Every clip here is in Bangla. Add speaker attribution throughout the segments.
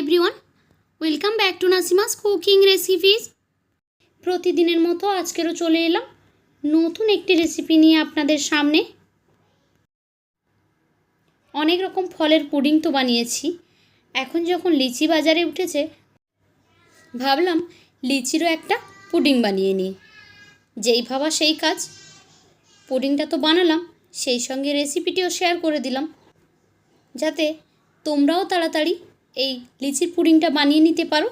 Speaker 1: Everyone welcome back to Nasima's cooking recipes প্রতিদিনের মতো আজকেরও চলে এলাম নতুন একটি রেসিপি নিয়ে আপনাদের সামনে। অনেক রকম ফলের পুডিং তো বানিয়েছি। এখন যখন লিচি বাজারে উঠেছে, ভাবলাম লিচিরও একটা পুডিং বানিয়ে নিই। যেই ভাবা সেই কাজ। পুডিংটা তো বানালাম, সেই সঙ্গে রেসিপিটিও শেয়ার করে দিলাম। যাতে তোমরাও তাড়াতাড়ি এই লিচির পুডিংটা বানিয়ে নিতে পারো।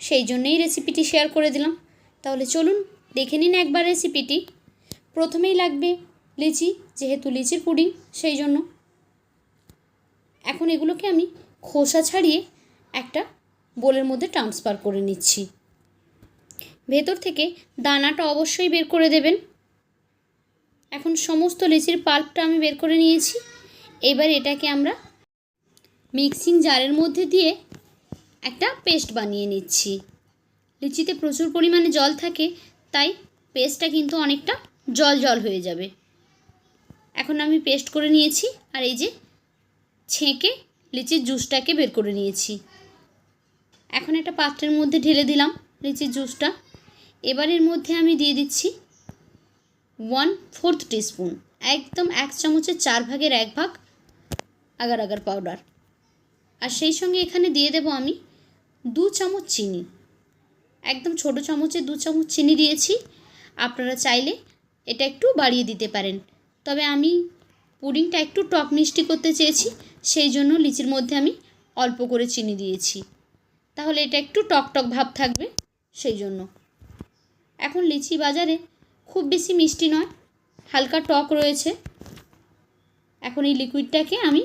Speaker 1: সেই জন্যেই রেসিপিটি শেয়ার করে দিলাম। তাহলে চলুন দেখে নিন একবার রেসিপিটি প্রথমেই লাগবে লিচি, যেহেতু লিচির পুডিং, সেই জন্য। এখন এগুলোকে আমি খোসা ছাড়িয়ে একটা বোলের মধ্যে ট্রান্সফার করে নিচ্ছি। ভেতর থেকে দানাটা অবশ্যই বের করে দেবেন। এখন সমস্ত লিচির পাল্পটা আমি বের করে নিয়েছি। এবার এটাকে আমরা মিক্সিং জারের মধ্যে দিয়ে একটা পেস্ট বানিয়ে নিচ্ছি। লিচিতে প্রচুর পরিমাণে জল থাকে, তাই পেস্টটা কিন্তু অনেকটা জল জল হয়ে যাবে। এখন আমি পেস্ট করে নিয়েছি, আর এই যে ছেঁকে লিচির জুসটাকে বের করে নিয়েছি। এখন একটা পাত্রের মধ্যে ঢেলে দিলাম লিচির জুসটা। এবার এর মধ্যে আমি দিয়ে দিচ্ছি ওয়ান ফোর্থ টিস্পুন, একদম এক চামচের চার ভাগের এক ভাগ আগার আগার পাউডার। আর সেই সঙ্গে এখানে দিয়ে দেবো আমি দু চামচ চিনি। একদম ছোট চামচে দু চামচ চিনি দিয়েছি। আপনারা চাইলে এটা একটু বাড়িয়ে দিতে পারেন। তবে আমি পুডিংটা একটু টক মিষ্টি করতে চেয়েছি, সেই জন্য লিচির মধ্যে আমি অল্প করে চিনি দিয়েছি। তাহলে এটা একটু টক টক ভাব থাকবে, সেই জন্য। এখন লিচি বাজারে খুব বেশি মিষ্টি নয়, হালকা টক রয়েছে। এখন এই লিকুইডটাকে আমি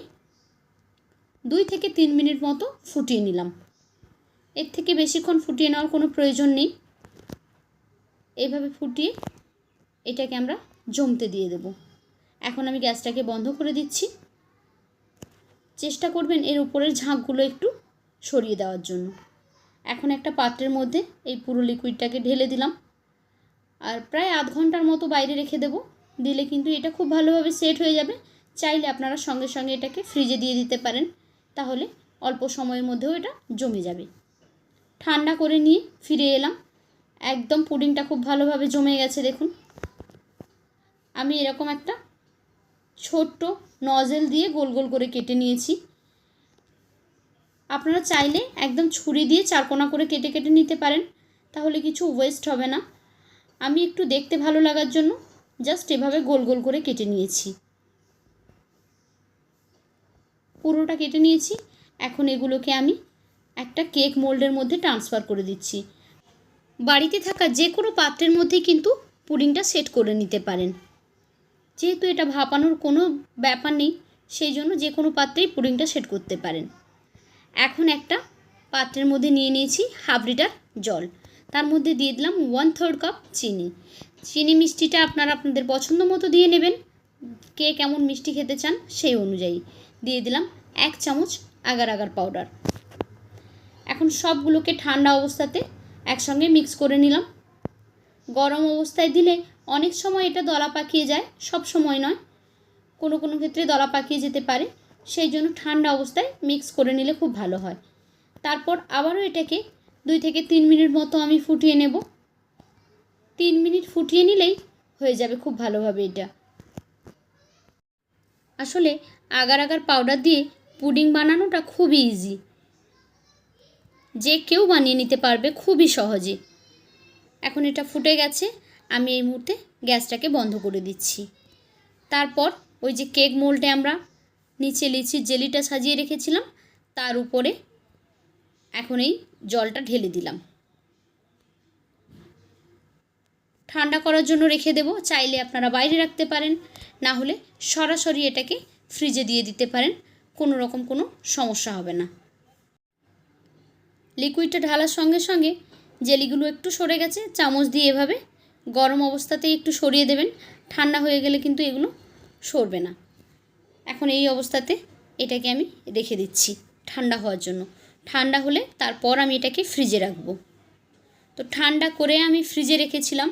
Speaker 1: দুই থেকে তিন মিনিট মতো ফুটিয়ে নিলাম। এর থেকে বেশিক্ষণ ফুটিয়ে নেওয়ার কোনো প্রয়োজন নেই। এইভাবে ফুটিয়ে এটাকে আমরা জমতে দিয়ে দেব। এখন আমি গ্যাসটাকে বন্ধ করে দিচ্ছি। চেষ্টা করবেন এর উপরের ঝাঁকগুলো একটু সরিয়ে দেওয়ার জন্য। এখন একটা পাত্রের মধ্যে এই পুরো লিকুইডটাকে ঢেলে দিলাম। আর প্রায় আধ ঘণ্টার মতো বাইরে রেখে দেবো। দিলে কিন্তু এটা খুব ভালোভাবে সেট হয়ে যাবে। চাইলে আপনারা সঙ্গে সঙ্গে এটাকে ফ্রিজে দিয়ে দিতে পারেন। তাহলে অল্প সময়ের মধ্যেও এটা জমে যাবে। ঠান্ডা করে নিয়ে ফিরে এলাম। একদম পুডিংটা খুব ভালোভাবে জমে গেছে, দেখুন। আমি এরকম একটা ছোট্ট নজেল দিয়ে গোল গোল করে কেটে নিয়েছি। আপনারা চাইলে একদম ছুরি দিয়ে চারকোনা করে কেটে কেটে নিতে পারেন, তাহলে কিছু ওয়েস্ট হবে না। আমি একটু দেখতে ভালো লাগার জন্য জাস্ট এভাবে গোল গোল করে কেটে নিয়েছি। পুরোটা কেটে নিয়েছি। এখন এগুলোকে আমি একটা কেক মোল্ডের মধ্যে ট্রান্সফার করে দিচ্ছি। বাড়িতে থাকা যে কোনো পাত্রের মধ্যে কিন্তু পুডিংটা সেট করে নিতে পারেন। যেহেতু এটা ভাপানোর কোনো ব্যাপার নেই, সেই জন্য যে কোনো পাত্রেই পুডিংটা সেট করতে পারেন। এখন একটা পাত্রের মধ্যে নিয়ে নিয়েছি হাফ লিটার জল। তার মধ্যে দিয়ে দিলাম ওয়ান থার্ড কাপ চিনি। চিনি মিষ্টিটা আপনারা আপনাদের পছন্দ মতো দিয়ে নেবেন। কে কেমন মিষ্টি খেতে চান সেই অনুযায়ী। দিয়ে দিলাম এক চামচ আগার আগার পাউডার এখন সবগুলোকে ঠান্ডা অবস্থাতে একসঙ্গে মিক্স করে নিলাম। গরম অবস্থায় দিলে অনেক সময় এটা দলা পাকিয়ে যায়, সব সময় নয়। কোনো কোনো ক্ষেত্রে দলা পাকিয়ে যেতে পারে, সেই জন্য ঠান্ডা অবস্থায় মিক্স করে নিলে খুব ভালো হয়। তারপর আবারও এটাকে দুই থেকে তিন মিনিট মতো আমি ফুটিয়ে নেব। তিন মিনিট ফুটিয়ে নিলেই হয়ে যাবে খুব ভালোভাবে এটা। আসলে আগার আগার পাউডার দিয়ে পুডিং বানানোটা খুবই ইজি যে কেউ বানিয়ে নিতে পারবে খুবই সহজে। এখন এটা ফুটে গেছে, আমি এই মুহূর্তে গ্যাসটাকে বন্ধ করে দিচ্ছি। তারপর ওই যে কেক মোল্ডে আমরা নিচে লিচির জেলিটা সাজিয়ে রেখেছিলাম, তার উপরে এখন এই জলটা ঢেলে দিলাম। ঠান্ডা করার জন্য রেখে দেবো, চাইলে আপনারা বাইরে রাখতে পারেন। না হলে সরাসরি এটাকে ফ্রিজে দিয়ে দিতে পারেন, কোনো রকম কোনো সমস্যা হবে না। লিকুইডটা ঢালার সঙ্গে সঙ্গে জেলিগুলো একটু সরে গেছে, চামচ দিয়ে এভাবে গরম অবস্থাতেই একটু সরিয়ে দেবেন, ঠান্ডা হয়ে গেলে কিন্তু এগুলো সরবে না। এখন এই অবস্থাতে এটাকে আমি রেখে দিচ্ছি ঠান্ডা হওয়ার জন্য। ঠান্ডা হলে তারপর আমি এটাকে ফ্রিজে রাখব। তো ঠান্ডা করে আমি ফ্রিজে রেখেছিলাম,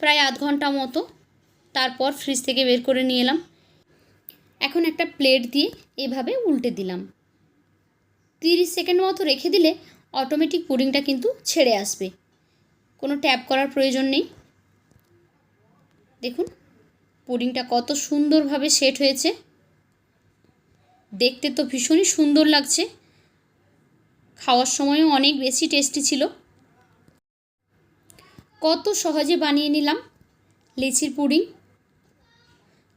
Speaker 1: প্রায় আধ ঘণ্টা মতো তারপর ফ্রিজ থেকে বের করে নিয়ে এলাম। এখন একটা প্লেট দিয়ে এভাবে উল্টে দিলাম। তিরিশ সেকেন্ড মতো রেখে দিলে অটোমেটিক পুডিংটা কিন্তু ছেড়ে আসবে। কোনো ট্যাপ করার প্রয়োজন নেই। দেখুন পুডিংটা কত সুন্দরভাবে সেট হয়েছে। দেখতে তো ভীষণই সুন্দর লাগছে। খাওয়ার সময়ও অনেক বেশি টেস্টি ছিল। কত সহজে বানিয়ে নিলাম লিচির পুডিং।